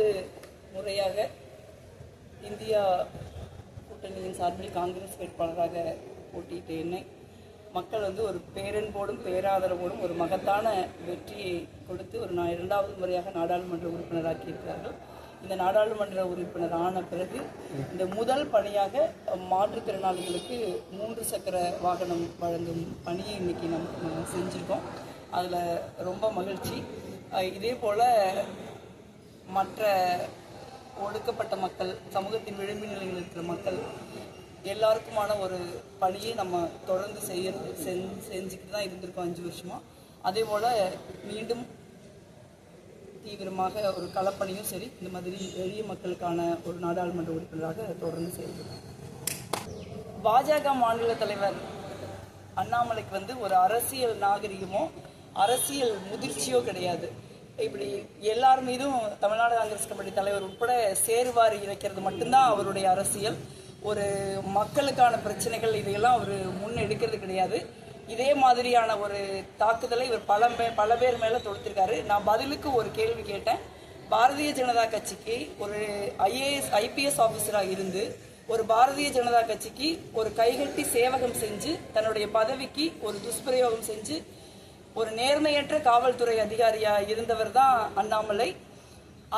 இரண்டாவது முறையாக இந்தியா கூட்டணியின் சார்பில் காங்கிரஸ் வேட்பாளராக போட்டியிட்ட என்னை மக்கள் வந்து ஒரு பேரன்போடும் பேராதரவோடும் ஒரு மகத்தான வெற்றியை கொடுத்து ஒரு நான் இரண்டாவது முறையாக நாடாளுமன்ற உறுப்பினராக்கியிருக்கிறார்கள். இந்த நாடாளுமன்ற உறுப்பினர் ஆன பிறகு இந்த முதல் பணியாக மாற்றுத்திறனாளிகளுக்கு மூன்று சக்கர வாகனம் வழங்கும் பணியை இன்னைக்கு நம்ம செஞ்சுருக்கோம். அதில் ரொம்ப மகிழ்ச்சி. இதே போல் மற்ற ஒடுக்கப்பட்ட மக்கள் சமூகத்தின் விளிம்பு நிலையில் இருக்கிற மக்கள் எல்லாருக்குமான ஒரு பணியை நம்ம தொடர்ந்து செய்ய செஞ்சுக்கிட்டு தான் இருந்திருக்கோம் அஞ்சு வருஷமாக அதே போல் மீண்டும் தீவிரமாக ஒரு களப்பணியும் சரி இந்த மாதிரி எளிய மக்களுக்கான ஒரு நாடாளுமன்ற உறுப்பினராக தொடர்ந்து செயல்படுறோம். பாஜக மாநில தலைவர் அண்ணாமலைக்கு வந்து ஒரு அரசியல் நாகரிகமோ அரசியல் முதிர்ச்சியோ கிடையாது. இப்படி எல்லார் மீதும் தமிழ்நாடு காங்கிரஸ் கமிட்டி தலைவர் உட்பட சேருவாரி இணைக்கிறது மட்டும்தான் அவருடைய அரசியல். ஒரு மக்களுக்கான பிரச்சனைகள் இதையெல்லாம் அவர் முன்னெடுக்கிறது கிடையாது. இதே மாதிரியான ஒரு தாக்குதலை இவர் பல பே- பல பேர் மேலே தொடுத்திருக்காரு. நான் பதிலுக்கு ஒரு கேள்வி கேட்டேன். பாரதிய ஜனதா கட்சிக்கு ஒரு ஐஏஎஸ் ஐபிஎஸ் ஆஃபீஸராக இருந்து ஒரு பாரதிய ஜனதா கட்சிக்கு ஒரு கைகட்டி சேவகம் செஞ்சு தன்னுடைய பதவிக்கு ஒரு துஷ்பிரயோகம் செஞ்சு ஒரு நேர்மையற்ற காவல்துறை அதிகாரியா இருந்தவர் தான் அண்ணாமலை.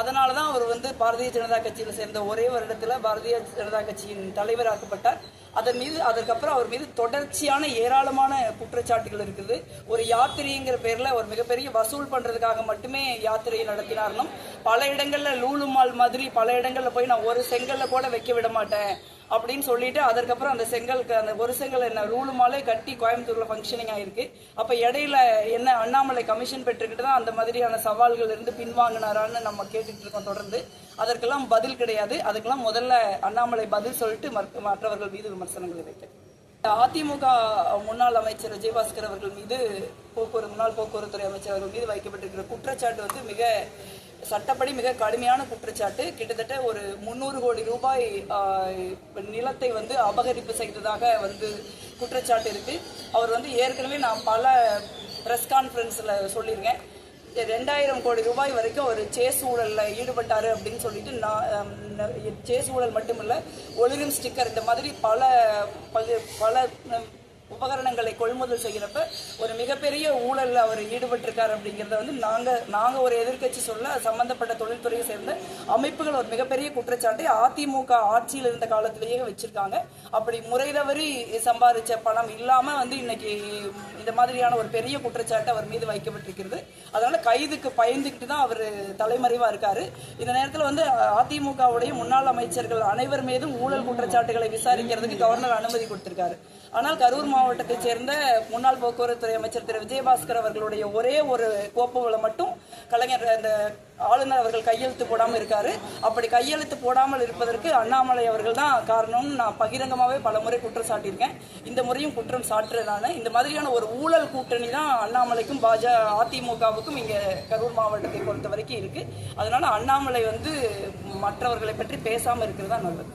அதனால தான் அவர் வந்து பாரதிய ஜனதா கட்சியில் சேர்ந்த ஒரே வருடத்தில் பாரதிய ஜனதா கட்சியின் தலைவராக்கப்பட்டார் அதன் மீது அதற்கப்புறம் அவர் மீது தொடர்ச்சியான ஏராளமான குற்றச்சாட்டுகள் இருக்குது. ஒரு யாத்திரைங்கிற பேரில் ஒரு மிகப்பெரிய வசூல் பண்ணுறதுக்காக மட்டுமே யாத்திரையை நடத்தினார்னும் பல இடங்களில் லூலுமால் மாதிரி பல இடங்களில் போய் நான் ஒரு செங்கல்ல கூட வைக்க விட மாட்டேன். அப்படின்னு சொல்லிட்டு அதுக்கப்புறம் அந்த செங்கலுக்கு அந்த ஒரு செங்கல் என்ன ரூலுமாலே கட்டி கோயம்புத்தூர்ல ஃபங்க்ஷனிங் ஆயிருக்கு. அப்ப இடையில என்ன அண்ணாமலை கமிஷன் பெற்றுக்கிட்டு தான் அந்த மாதிரியான சவால்கள் இருந்து பின்வாங்கினாரான்னு நம்ம கேட்டுட்டு இருக்கோம் தொடர்ந்து. அதற்கெல்லாம் பதில் கிடையாது. அதுக்கெல்லாம் முதல்ல அண்ணாமலை பதில் சொல்லிட்டு மற்ற- மற்றவர்கள் மீது விமர்சனங்களை வைக்க அதிமுக முன்னாள் அமைச்சர் விஜயபாஸ்கர் அவர்கள் மீது போக்குவரத்து முன்னாள் போக்குவரத்துறை அமைச்சர் அவர்கள் மீது வைக்கப்பட்டிருக்கிற குற்றச்சாட்டு வந்து மிக சட்டப்படி மிக கடுமையான குற்றச்சாட்டு. கிட்டத்தட்ட ஒரு முந்நூறு கோடி ரூபாய் நிலத்தை வந்து அபகரிப்பு செய்ததாக வந்து குற்றச்சாட்டு இருக்கு. அவர் வந்து ஏற்கனவே நான் பல ப்ரெஸ் கான்ஃபரன்ஸில் சொல்லியிருக்கேன். ரெண்டாயிரம் கோடி ரூபாய் வரைக்கும் ஒரு சேஸ் ஊழலில் ஈடுபட்டார் அப்படின்னு சொல்லிட்டு நான் சேஸ் ஊழல் மட்டுமில்லை ஒளிரும் ஸ்டிக்கர் இந்த மாதிரி பல பல- உபகரணங்களை கொள்முதல் செய்கிறப்ப ஒரு மிகப்பெரிய ஊழலில் அவர் ஈடுபட்டிருக்கார் அப்படிங்கிறத வந்து நாங்கள் நாங்கள் ஒரு எதிர்க்கட்சி சொல்ல சம்பந்தப்பட்ட தொழில்துறையை சேர்ந்த அமைப்புகள் ஒரு மிகப்பெரிய குற்றச்சாட்டை அதிமுக ஆட்சியில் இருந்த காலத்திலேயே வச்சுருக்காங்க. அப்படி முறை தவறி சம்பாதிச்ச பணம் இல்லாமல் வந்து இன்னைக்கு இந்த மாதிரியான ஒரு பெரிய குற்றச்சாட்டு அவர் மீது வைக்கப்பட்டிருக்கிறது. அதனால கைதுக்கு பயந்துக்கிட்டு தான் அவர் தலைமறைவா இருக்காரு. இந்த நேரத்தில் வந்து அதிமுகவுடைய முன்னாள் அமைச்சர்கள் அனைவர் மீதும் ஊழல் குற்றச்சாட்டுகளை விசாரிக்கிறதுக்கு கவர்னர் அனுமதி கொடுத்திருக்காரு. ஆனால் கரூர் மாவட்டத்தைச் சேர்ந்த முன்னாள் போக்குவரத்துறை அமைச்சர் திரு. விஜயபாஸ்கர் அவர்களுடைய ஒரே ஒரு கோப்புகளை மட்டும் கலைஞர் அந்த ஆளுநர் அவர்கள் கையெழுத்து போடாமல் இருக்காரு. அப்படி கையெழுத்து போடாமல் இருப்பதற்கு அண்ணாமலை அவர்கள் தான் காரணம்னு நான் பகிரங்கமாகவே பல முறை குற்றம் சாட்டியிருக்கேன். இந்த முறையும் குற்றம் சாட்டுறேன் நான் இந்த மாதிரியான ஒரு ஊழல் கூட்டணி தான் அண்ணாமலைக்கும் பாஜ அதிமுகவுக்கும் இங்கே கரூர் மாவட்டத்தை பொறுத்த வரைக்கும் இருக்குது அதனால் அண்ணாமலை வந்து மற்றவர்களை பற்றி பேசாமல் இருக்கிறது தான் நல்லது.